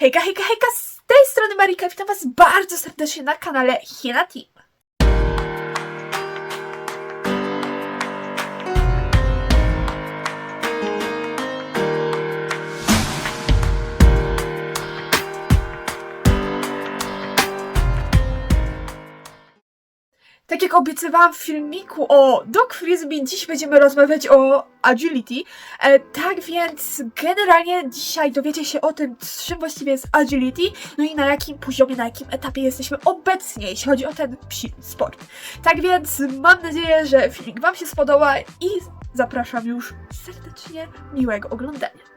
Hejka, hejka, hejka, z tej strony Marika, witam was bardzo serdecznie na kanale Hiena Tak jak obiecywałam w filmiku o Dog Frisbee, dziś będziemy rozmawiać o agility. E, tak więc generalnie dzisiaj dowiecie się o tym, czym właściwie jest agility, no i na jakim poziomie, na jakim etapie jesteśmy obecnie, jeśli chodzi o ten psi sport. Tak więc mam nadzieję, że filmik Wam się spodoba i zapraszam już serdecznie miłego oglądania.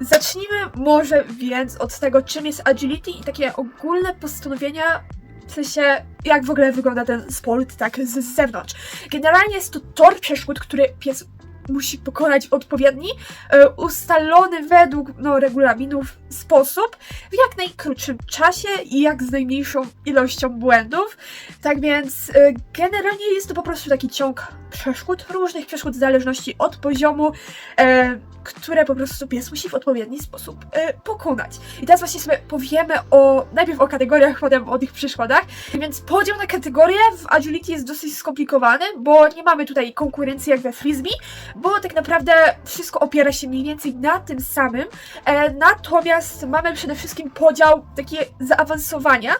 Zacznijmy może więc od tego, czym jest agility i takie ogólne postanowienia w sensie, jak w ogóle wygląda ten sport tak z, zewnątrz. Generalnie jest to tor przeszkód, który pies musi pokonać w odpowiedni, e, ustalony według no, regulaminów sposób, w jak najkrótszym czasie i jak z najmniejszą ilością błędów. Tak więc e, generalnie jest to po prostu taki ciąg przeszkód, różnych przeszkód w zależności od poziomu, e, które po prostu pies musi w odpowiedni sposób pokonać. I teraz właśnie sobie powiemy o, najpierw o kategoriach, potem o tych przeszkodach. Więc podział na kategorie w agility jest dosyć skomplikowany, bo nie mamy tutaj konkurencji jak we frisbee, bo tak naprawdę wszystko opiera się mniej więcej na tym samym. E, natomiast mamy przede wszystkim podział takie zaawansowania,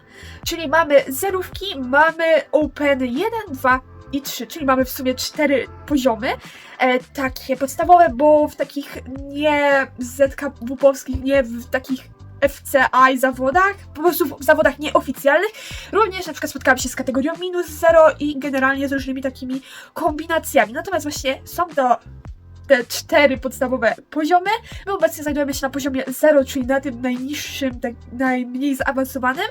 czyli mamy zerówki, mamy open 1, 2 i 3, czyli mamy w sumie cztery poziomy, e, takie podstawowe, bo w takich nie ZKW-powskich, nie w takich FCI zawodach, po prostu w zawodach nieoficjalnych. Również na przykład spotkałam się z kategorią minus 0 i generalnie z różnymi takimi kombinacjami. Natomiast właśnie są to te cztery podstawowe poziomy. My obecnie znajdujemy się na poziomie 0, czyli na tym najniższym, tak najmniej zaawansowanym.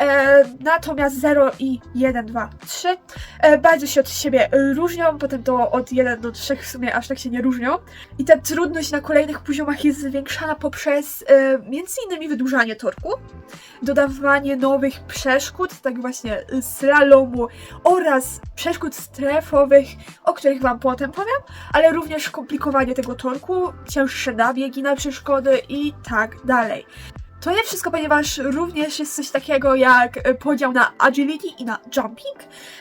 E, natomiast 0 i 1, 2, 3 e, bardzo się od siebie różnią, potem to od 1 do 3 w sumie aż tak się nie różnią. I ta trudność na kolejnych poziomach jest zwiększana poprzez e, między innymi wydłużanie torku, dodawanie nowych przeszkód, tak właśnie slalomu oraz przeszkód strefowych, o których Wam potem powiem, ale również komplikowanie tego torku, cięższe nabiegi na przeszkody i tak dalej. To nie wszystko, ponieważ również jest coś takiego jak e, podział na agility i na jumping.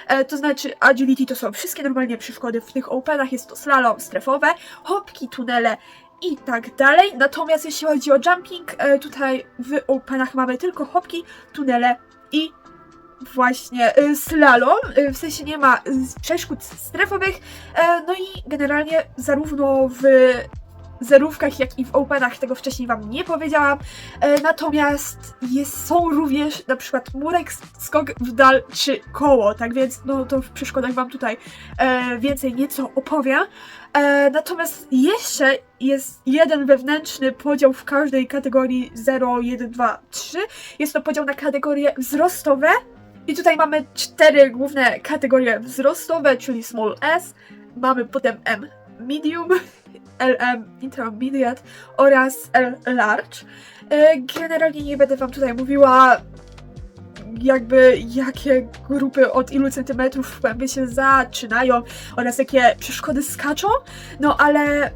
E, to znaczy, agility to są wszystkie normalnie przeszkody w tych openach, jest to slalom strefowe, hopki, tunele i tak dalej. Natomiast jeśli chodzi o jumping, e, tutaj w openach mamy tylko hopki, tunele i właśnie y, slalom, y, w sensie nie ma y, przeszkód strefowych, e, no i generalnie zarówno w zerówkach, jak i w openach tego wcześniej wam nie powiedziałam, e, natomiast jest, są również na przykład murek, skok w dal czy koło, tak więc no to w przeszkodach wam tutaj e, więcej nieco opowiem. Natomiast jeszcze jest jeden wewnętrzny podział w każdej kategorii 0, 1, 2, 3. Jest to podział na kategorie wzrostowe, i tutaj mamy cztery główne kategorie wzrostowe, czyli small s, mamy potem M medium, LM intermediate oraz L large. E, Generalnie nie będę wam tutaj mówiła jakby jakie grupy od ilu centymetrów w się zaczynają oraz jakie przeszkody skaczą, no ale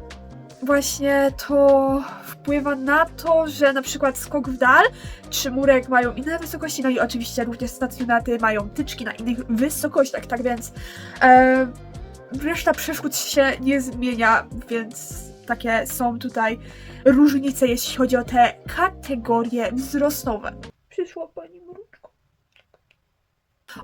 właśnie to wpływa na to, że na przykład skok w dal czy murek mają inne wysokości, no i oczywiście również stacjonaty mają tyczki na innych wysokościach, tak więc e, reszta przeszkód się nie zmienia, więc takie są tutaj różnice, jeśli chodzi o te kategorie wzrostowe. Przyszła pani mruczko.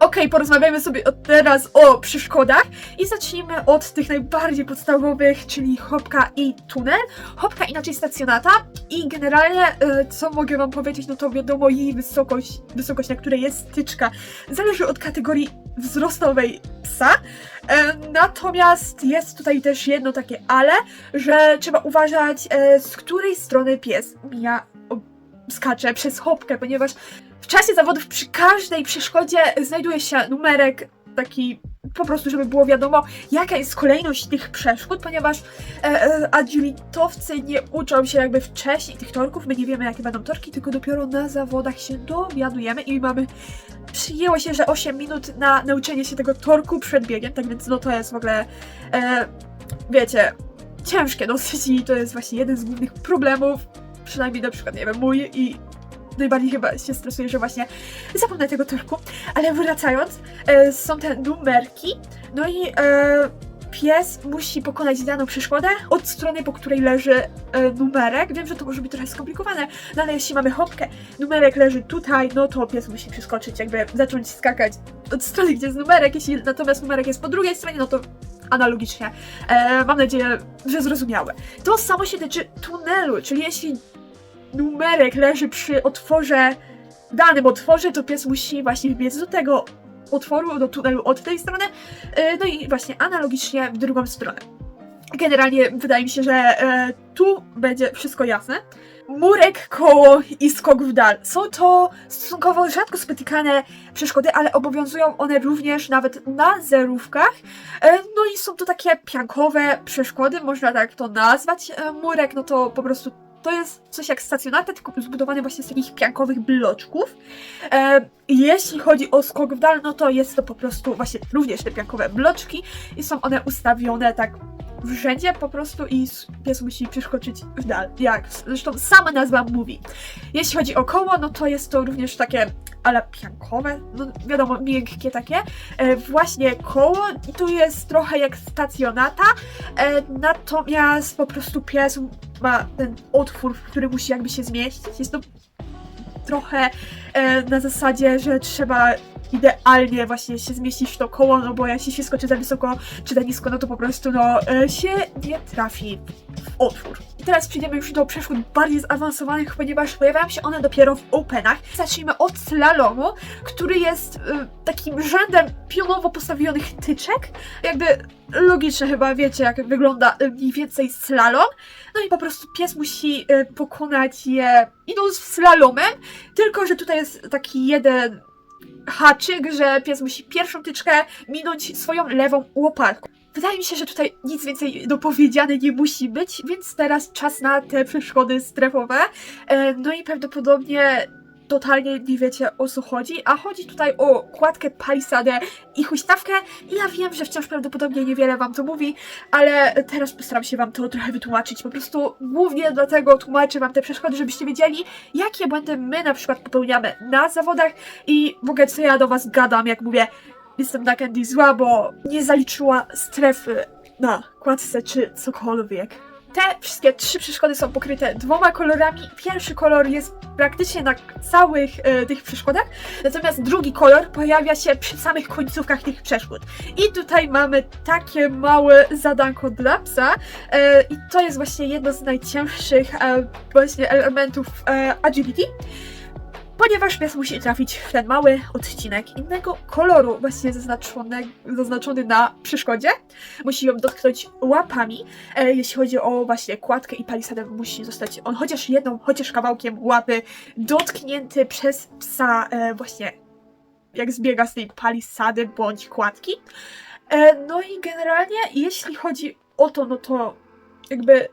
Okej, porozmawiajmy sobie od teraz o przeszkodach i zacznijmy od tych najbardziej podstawowych, czyli hopka i tunel. Hopka inaczej stacjonata i generalnie e, co mogę wam powiedzieć, no to wiadomo jej wysokość, wysokość na której jest styczka zależy od kategorii wzrostowej psa. E, natomiast jest tutaj też jedno takie ale, że trzeba uważać e, z której strony pies mija, skacze przez hopkę, ponieważ w czasie zawodów przy każdej przeszkodzie znajduje się numerek taki po prostu, żeby było wiadomo, jaka jest kolejność tych przeszkód, ponieważ e, e, nie uczą się jakby wcześniej tych torków, my nie wiemy jakie będą torki, tylko dopiero na zawodach się dowiadujemy i mamy przyjęło się, że 8 minut na nauczenie się tego torku przed biegiem, tak więc no to jest w ogóle, e, wiecie, ciężkie dosyć i to jest właśnie jeden z głównych problemów, przynajmniej na przykład, nie wiem, mój i najbardziej chyba się stresuję, że właśnie zapomnę tego torku. Ale wracając, e, są te numerki, no i e, pies musi pokonać daną przeszkodę od strony, po której leży e, numerek. Wiem, że to może być trochę skomplikowane, no ale jeśli mamy hopkę, numerek leży tutaj, no to pies musi przeskoczyć, jakby zacząć skakać od strony, gdzie jest numerek. Jeśli natomiast numerek jest po drugiej stronie, no to analogicznie. E, mam nadzieję, że zrozumiałe. To samo się tyczy tunelu, czyli jeśli numerek leży przy otworze, danym otworze, to pies musi właśnie wbiec do tego otworu, do tunelu od tej strony, e, no i właśnie analogicznie w drugą stronę. Generalnie wydaje mi się, że e, tu będzie wszystko jasne. Murek, koło i skok w dal. Są to stosunkowo rzadko spotykane przeszkody, ale obowiązują one również nawet na zerówkach. E, No i są to takie piankowe przeszkody, można tak to nazwać. Murek, no to po prostu to jest coś jak stacjonarne, tylko zbudowany właśnie z takich piankowych bloczków. E, Jeśli chodzi o skok w dal, no to jest to po prostu właśnie również te piankowe bloczki i są one ustawione tak w rzędzie po prostu i pies musi przeskoczyć w dal, jak zresztą sama nazwa mówi. Jeśli chodzi o koło, no to jest to również takie ale piankowe, no wiadomo, miękkie takie. E, właśnie koło i tu jest trochę jak stacjonata, e, natomiast po prostu pies ma ten otwór, w który musi jakby się zmieścić. Jest to trochę e, na zasadzie, że trzeba idealnie właśnie się zmieścić w to koło, no bo jeśli się skoczy za wysoko czy za nisko, no to po prostu no e, się nie trafi w otwór. Teraz przejdziemy już do przeszkód bardziej zaawansowanych, ponieważ pojawiają się one dopiero w openach. Zacznijmy od slalomu, który jest e, takim rzędem pionowo postawionych tyczek. Jakby logicznie chyba wiecie, jak wygląda e, mniej więcej slalom. No i po prostu pies musi e, pokonać je idąc slalomem, tylko że tutaj jest taki jeden haczyk, że pies musi pierwszą tyczkę minąć swoją lewą łopatką. Wydaje mi się, że tutaj nic więcej dopowiedziane nie musi być, więc teraz czas na te przeszkody strefowe. E, No i prawdopodobnie totalnie nie wiecie o co chodzi, a chodzi tutaj o kładkę palisadę i huśtawkę. I ja wiem, że wciąż prawdopodobnie niewiele wam to mówi, ale teraz postaram się wam to trochę wytłumaczyć. Po prostu głównie dlatego tłumaczę wam te przeszkody, żebyście wiedzieli, jakie błędy my na przykład popełniamy na zawodach i w ogóle co ja do was gadam, jak mówię, jestem na Candy zła, bo nie zaliczyła strefy na kładce czy cokolwiek. Te wszystkie trzy przeszkody są pokryte dwoma kolorami. Pierwszy kolor jest praktycznie na całych e, tych przeszkodach, natomiast drugi kolor pojawia się przy samych końcówkach tych przeszkód. I tutaj mamy takie małe zadanko dla psa e, i to jest właśnie jedno z najcięższych e, właśnie elementów e, agility. Ponieważ pies musi trafić w ten mały odcinek innego koloru, właśnie zaznaczony na przeszkodzie. Musi ją dotknąć łapami. E, jeśli chodzi o właśnie kładkę i palisadę, musi zostać on chociaż jedną, chociaż kawałkiem łapy dotknięty przez psa e, właśnie jak zbiega z tej palisady bądź kładki. E, no i generalnie, jeśli chodzi o to, no to jakby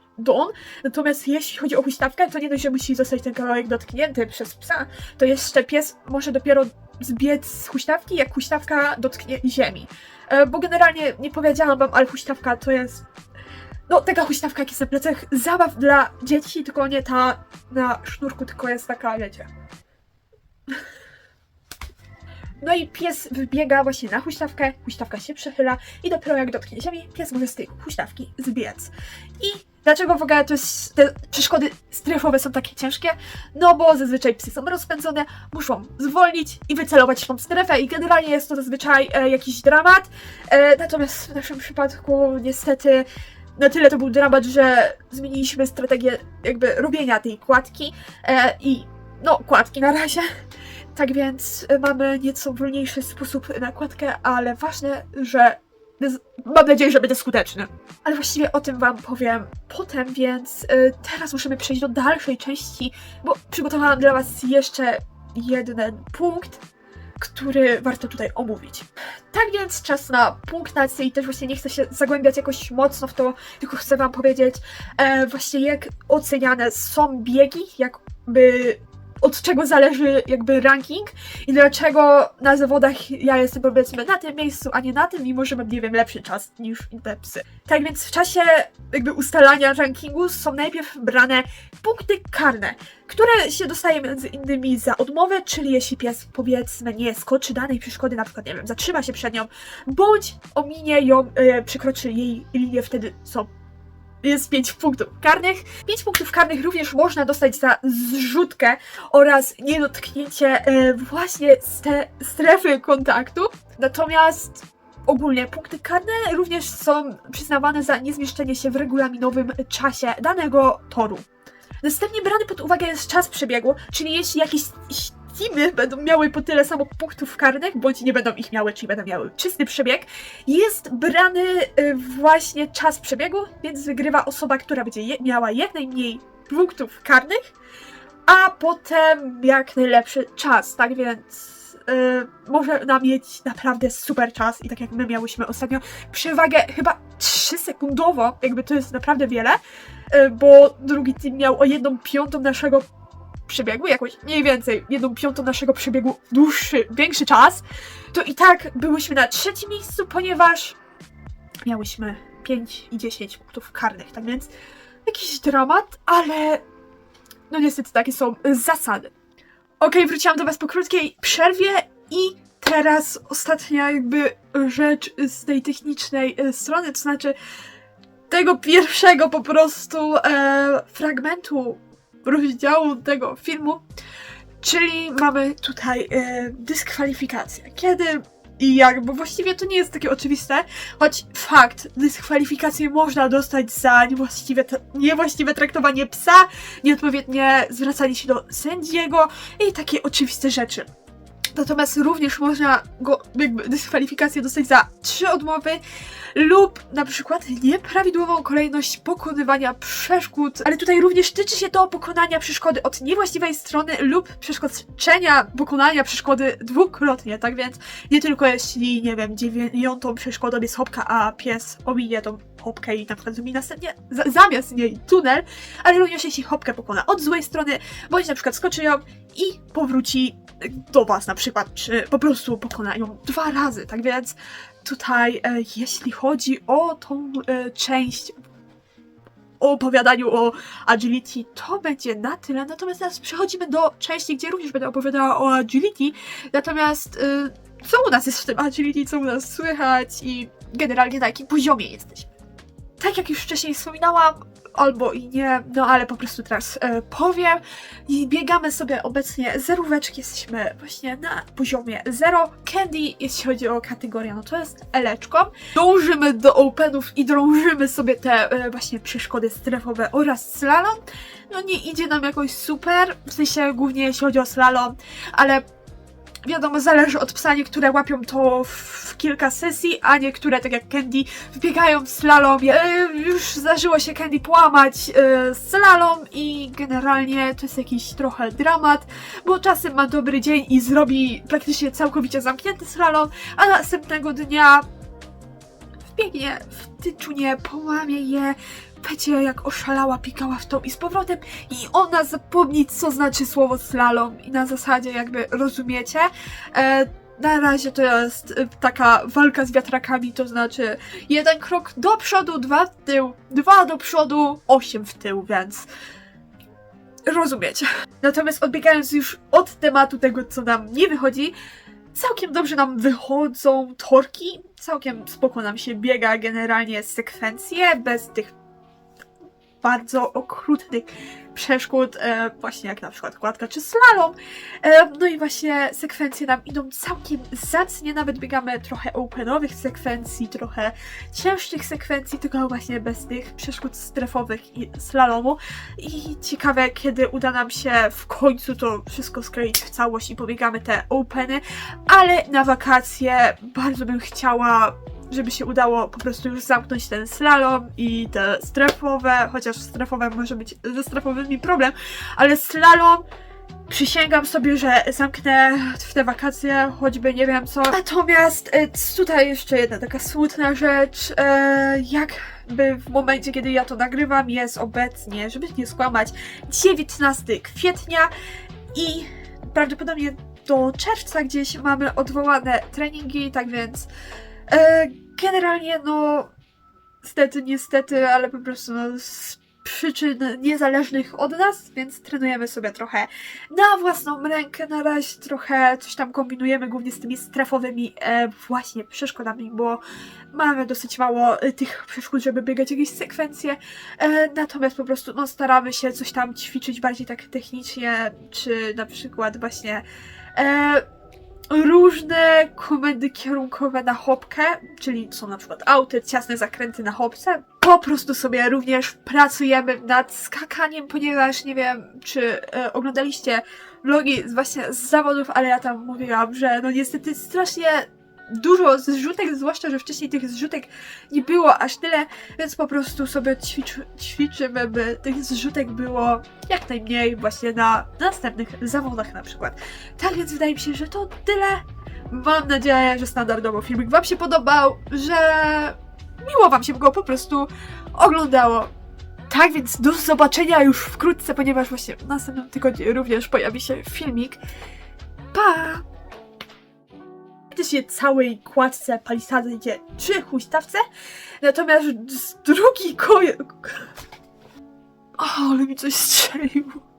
Natomiast jeśli chodzi o huśtawkę, to nie dość, że musi zostać ten kawałek dotknięty przez psa, to jeszcze pies może dopiero zbiec z huśtawki, jak huśtawka dotknie ziemi. E, bo generalnie nie powiedziałam wam, ale huśtawka to jest. No, taka huśtawka, jak jest na plecach zabaw dla dzieci, tylko nie ta na sznurku, tylko jest taka, wiecie. No i pies wybiega właśnie na huśtawkę, huśtawka się przechyla i dopiero jak dotknie ziemi, pies może z tej huśtawki zbiec. I dlaczego w ogóle to jest, te przeszkody strefowe są takie ciężkie? No bo zazwyczaj psy są rozpędzone, muszą zwolnić i wycelować tą strefę i generalnie jest to zazwyczaj e, jakiś dramat. E, natomiast w naszym przypadku niestety na tyle to był dramat, że zmieniliśmy strategię jakby robienia tej kładki e, i no kładki na razie. Tak więc y, mamy nieco wolniejszy sposób na kładkę, ale ważne, że z- mam nadzieję, że będzie skuteczny. Ale właściwie o tym wam powiem potem, więc y, teraz musimy przejść do dalszej części, bo przygotowałam dla was jeszcze jeden punkt, który warto tutaj omówić. Tak więc czas na punktację i też właśnie nie chcę się zagłębiać jakoś mocno w to, tylko chcę wam powiedzieć e, właśnie jak oceniane są biegi, jakby od czego zależy jakby ranking i dlaczego na zawodach ja jestem powiedzmy na tym miejscu, a nie na tym, mimo że mam, nie wiem, lepszy czas niż inne psy. Tak więc w czasie jakby ustalania rankingu są najpierw brane punkty karne, które się dostaje między innymi za odmowę, czyli jeśli pies powiedzmy nie skoczy danej przeszkody, na przykład, nie wiem, zatrzyma się przed nią, bądź ominie ją, e, przekroczy jej linię, wtedy są jest 5 punktów karnych. 5 punktów karnych również można dostać za zrzutkę oraz niedotknięcie e, właśnie ste, strefy kontaktu. Natomiast ogólnie punkty karne również są przyznawane za niezmieszczenie się w regulaminowym czasie danego toru. Następnie brany pod uwagę jest czas przebiegu, czyli jeśli jakieś teamy będą miały po tyle samo punktów karnych, bądź nie będą ich miały, czyli będą miały. Czysty przebieg, jest brany y, właśnie czas przebiegu, więc wygrywa osoba, która będzie je, miała jak najmniej punktów karnych, a potem jak najlepszy czas, tak więc y, może ona mieć naprawdę super czas i tak jak my miałyśmy ostatnio przewagę chyba 3 sekundowo, jakby to jest naprawdę wiele, y, bo drugi team miał o jedną piątą naszego przebiegu, jakoś mniej więcej jedną piątą naszego przebiegu dłuższy, większy czas, to i tak byłyśmy na trzecim miejscu, ponieważ miałyśmy 5 i 10 punktów karnych, tak więc jakiś dramat, ale no niestety takie są zasady. Okej, wróciłam do Was po krótkiej przerwie i teraz ostatnia jakby rzecz z tej technicznej e, strony, to znaczy tego pierwszego po prostu e, fragmentu rozdziału tego filmu, czyli mamy tutaj e, dyskwalifikację. Kiedy i jak, bo właściwie to nie jest takie oczywiste, choć fakt, dyskwalifikację można dostać za niewłaściwe, niewłaściwe traktowanie psa, nieodpowiednie zwracanie się do sędziego i takie oczywiste rzeczy. Natomiast również można go, jakby dyskwalifikację dostać za trzy odmowy lub na przykład nieprawidłową kolejność pokonywania przeszkód, ale tutaj również tyczy się to pokonania przeszkody od niewłaściwej strony lub przeszkodzenia pokonania przeszkody dwukrotnie, tak więc nie tylko jeśli, nie wiem, dziewiątą przeszkodą jest hopka, a pies ominie tą hopkę i na przykład zrobi następnie za, zamiast niej tunel, ale również jeśli hopkę pokona od złej strony, bądź na przykład skoczy ją i powróci do was na przykład, czy po prostu pokona ją dwa razy, tak więc tutaj e, jeśli chodzi o tą e, część o opowiadaniu o agility, to będzie na tyle. Natomiast teraz przechodzimy do części, gdzie również będę opowiadała o agility. Natomiast e, co u nas jest w tym agility, co u nas słychać i generalnie na jakim poziomie jesteśmy. Tak jak już wcześniej wspominałam, albo i nie, no ale po prostu teraz e, powiem. I biegamy sobie obecnie zeróweczki, jesteśmy właśnie na poziomie 0. Candy, jeśli chodzi o kategorię, no to jest eleczką. Dążymy do openów i drążymy sobie te e, właśnie przeszkody strefowe oraz slalom. No nie idzie nam jakoś super, w sensie głównie jeśli chodzi o slalom, ale wiadomo, zależy od psa, niektóre łapią to w kilka sesji, a niektóre, tak jak Candy, wbiegają w slalom. E, już zdarzyło się Candy połamać e, slalom i generalnie to jest jakiś trochę dramat, bo czasem ma dobry dzień i zrobi praktycznie całkowicie zamknięty slalom, a następnego dnia wbiegnie w tyczunie, połamie je, będzie jak oszalała, pikała w tą i z powrotem i ona zapomni, co znaczy słowo slalom i na zasadzie jakby rozumiecie. E, na razie to jest e, taka walka z wiatrakami, to znaczy jeden krok do przodu, dwa w tył, dwa do przodu, osiem w tył, więc rozumiecie. Natomiast odbiegając już od tematu tego, co nam nie wychodzi, całkiem dobrze nam wychodzą torki, całkiem spoko nam się biega generalnie sekwencje, bez tych bardzo okrutnych przeszkód, e, właśnie jak na przykład kładka czy slalom. E, no i właśnie sekwencje nam idą całkiem zacnie, nawet biegamy trochę openowych sekwencji, trochę cięższych sekwencji, tylko właśnie bez tych przeszkód strefowych i slalomu. I ciekawe, kiedy uda nam się w końcu to wszystko skleić w całość i pobiegamy te openy, ale na wakacje bardzo bym chciała żeby się udało po prostu już zamknąć ten slalom i te strefowe, chociaż strefowe może być ze strefowymi problem, ale slalom przysięgam sobie, że zamknę w te wakacje, choćby nie wiem co. Natomiast e, tutaj jeszcze jedna taka smutna rzecz, e, jakby w momencie, kiedy ja to nagrywam, jest obecnie, żeby nie skłamać, 19 kwietnia i prawdopodobnie do czerwca gdzieś mamy odwołane treningi, tak więc e, generalnie no niestety, niestety, ale po prostu no, z przyczyn niezależnych od nas, więc trenujemy sobie trochę na własną rękę na razie, trochę coś tam kombinujemy, głównie z tymi strefowymi e, właśnie przeszkodami, bo mamy dosyć mało e, tych przeszkód, żeby biegać jakieś sekwencje, e, natomiast po prostu no, staramy się coś tam ćwiczyć bardziej tak technicznie, czy na przykład właśnie e, różne komendy kierunkowe na hopkę, czyli są na przykład auty, ciasne zakręty na hopce. Po prostu sobie również pracujemy nad skakaniem, ponieważ nie wiem, czy e, oglądaliście vlogi właśnie z zawodów, ale ja tam mówiłam, że no niestety strasznie dużo zrzutek, zwłaszcza, że wcześniej tych zrzutek nie było aż tyle, więc po prostu sobie ćwicz, ćwiczymy, by tych zrzutek było jak najmniej właśnie na następnych zawodach na przykład. Tak więc wydaje mi się, że to tyle. Mam nadzieję, że standardowo filmik Wam się podobał, że miło Wam się go po prostu oglądało. Tak więc do zobaczenia już wkrótce, ponieważ właśnie w następnym tygodniu również pojawi się filmik. Pa! Praktycznie całej kładce palisady trzy huśtawce, natomiast drugi koj... O, ale mi coś strzeliło.